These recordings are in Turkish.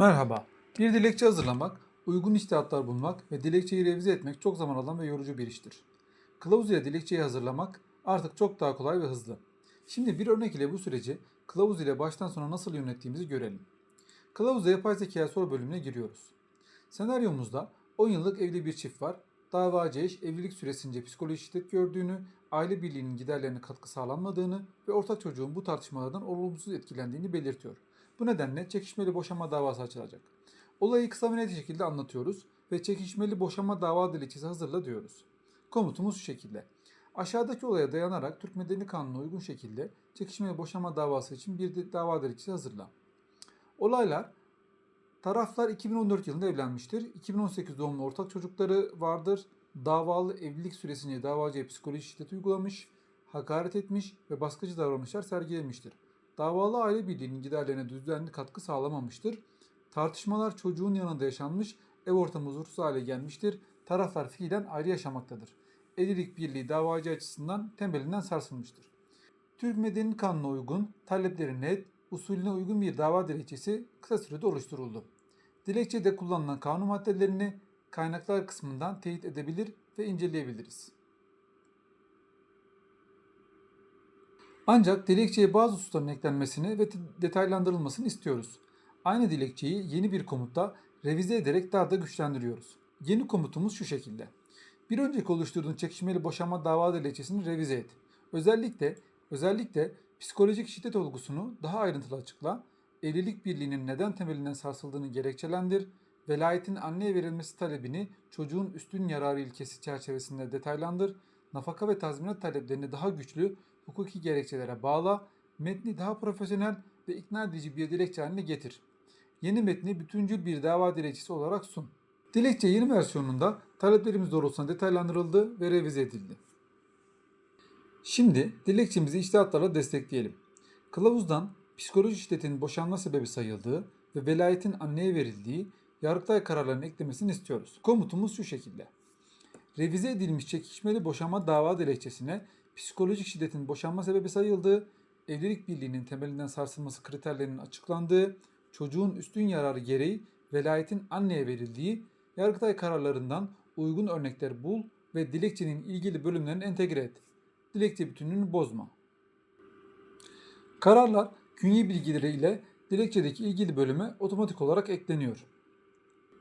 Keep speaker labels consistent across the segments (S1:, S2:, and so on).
S1: Merhaba. Bir dilekçe hazırlamak, uygun içtihatlar bulmak ve dilekçeyi revize etmek çok zaman alan ve yorucu bir iştir. Kılavuz ile dilekçeyi hazırlamak artık çok daha kolay ve hızlı. Şimdi bir örnek ile bu süreci kılavuz ile baştan sona nasıl yönettiğimizi görelim. Kılavuzda yapay zeka soru bölümüne giriyoruz. Senaryomuzda 10 yıllık evli bir çift var. Davacı eş evlilik süresince psikolojik şiddet gördüğünü, aile birliğinin giderlerine katkı sağlanmadığını ve ortak çocuğun bu tartışmalardan olumsuz etkilendiğini belirtiyor. Bu nedenle çekişmeli boşanma davası açılacak. Olayı kısa ve net şekilde anlatıyoruz ve çekişmeli boşanma dava dilekçesi hazırla diyoruz. Komutumuz şu şekilde. Aşağıdaki olaya dayanarak Türk Medeni Kanunu'na uygun şekilde çekişmeli boşanma davası için bir de- dava dilekçesi hazırla. Olaylar Taraflar 2014 yılında evlenmiştir. 2018 doğumlu ortak çocukları vardır. Davalı evlilik süresince davacıya psikolojik şiddet uygulamış, hakaret etmiş ve baskıcı davranışlar sergilemiştir. Davalı aile birliğinin giderlerine düzenli katkı sağlamamıştır. Tartışmalar çocuğun yanında yaşanmış, ev ortamı huzursuz hale gelmiştir. Taraflar fiilen ayrı yaşamaktadır. Evlilik birliği davacı açısından temelinden sarsılmıştır. Türk Medeni Kanunu'na uygun, talepleri net, usulüne uygun bir dava dilekçesi kısa sürede oluşturuldu. Dilekçede kullanılan kanun maddelerini kaynaklar kısmından teyit edebilir ve inceleyebiliriz. Ancak dilekçeye bazı hususların eklenmesini ve detaylandırılmasını istiyoruz. Aynı dilekçeyi yeni bir komutta revize ederek daha da güçlendiriyoruz. Yeni komutumuz şu şekilde. Bir önceki oluşturduğun çekişmeli boşanma dava dilekçesini revize et. Özellikle özellikle psikolojik şiddet olgusunu daha ayrıntılı açıkla. Evlilik birliğinin neden temelinden sarsıldığını gerekçelendir. Velayetin anneye verilmesi talebini çocuğun üstün yararı ilkesi çerçevesinde detaylandır. Nafaka ve tazminat taleplerini daha güçlü hukuki gerekçelere bağla. Metni daha profesyonel ve ikna edici bir dilekçe haline getir. Yeni metni bütüncül bir dava dilekçesi olarak sun. Dilekçe yeni versiyonunda taleplerimiz doğrultusunda detaylandırıldı ve revize edildi. Şimdi dilekçemizi içtihatlarla destekleyelim. Kılavuzdan psikolojik şiddetin boşanma sebebi sayıldığı ve velayetin anneye verildiği Yargıtay kararlarının eklemesini istiyoruz. Komutumuz şu şekilde. Revize edilmiş çekişmeli boşanma dava dilekçesine psikolojik şiddetin boşanma sebebi sayıldığı, evlilik birliğinin temelinden sarsılması kriterlerinin açıklandığı, çocuğun üstün yararı gereği velayetin anneye verildiği, Yargıtay kararlarından uygun örnekler bul ve dilekçenin ilgili bölümlerini entegre et. Dilekçe bütünlüğünü bozma. Kararlar künye bilgileri ile dilekçedeki ilgili bölüme otomatik olarak ekleniyor.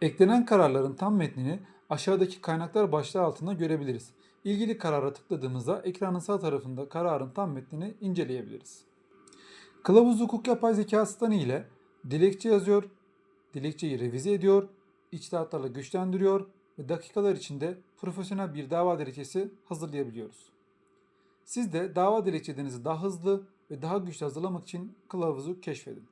S1: Eklenen kararların tam metnini aşağıdaki kaynaklar başlığı altında görebiliriz. İlgili karara tıkladığımızda ekranın sağ tarafında kararın tam metnini inceleyebiliriz. Kılavuz hukuk yapay zeka asistanı ile dilekçe yazıyor, dilekçeyi revize ediyor, içtihatlarla güçlendiriyor ve dakikalar içinde profesyonel bir dava dilekçesi hazırlayabiliyoruz. Siz de dava dilekçelerinizi daha hızlı ve daha güçlü hazırlamak için kılavuzu keşfedin.